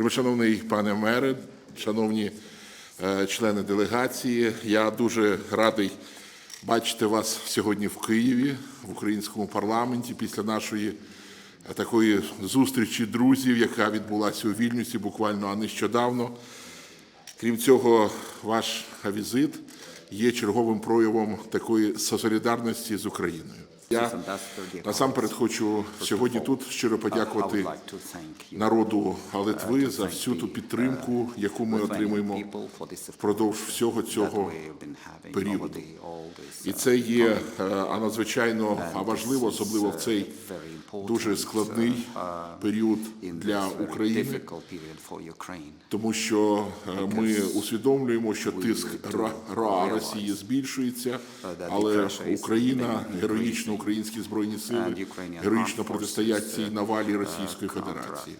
Вельмишановний пане мере, шановні е, члени делегації, я дуже радий бачити вас сьогодні в Києві, в українському парламенті, після нашої е, такої зустрічі друзів, яка відбулася у Вільнюсі буквально а нещодавно. Крім цього, ваш візит є черговим проявом такої солідарності з Україною. Я насамперед хочу сьогодні тут щиро подякувати народу Литви за всю ту підтримку, яку ми отримуємо впродовж всього цього періоду. І це є е, надзвичайно важливо, особливо в цей дуже складний період для України, тому що е, ми усвідомлюємо, що тиск Ра- Росії збільшується, але Україна, героїчно українські збройні сили, героїчно протистоять цій навалі Російської Федерації.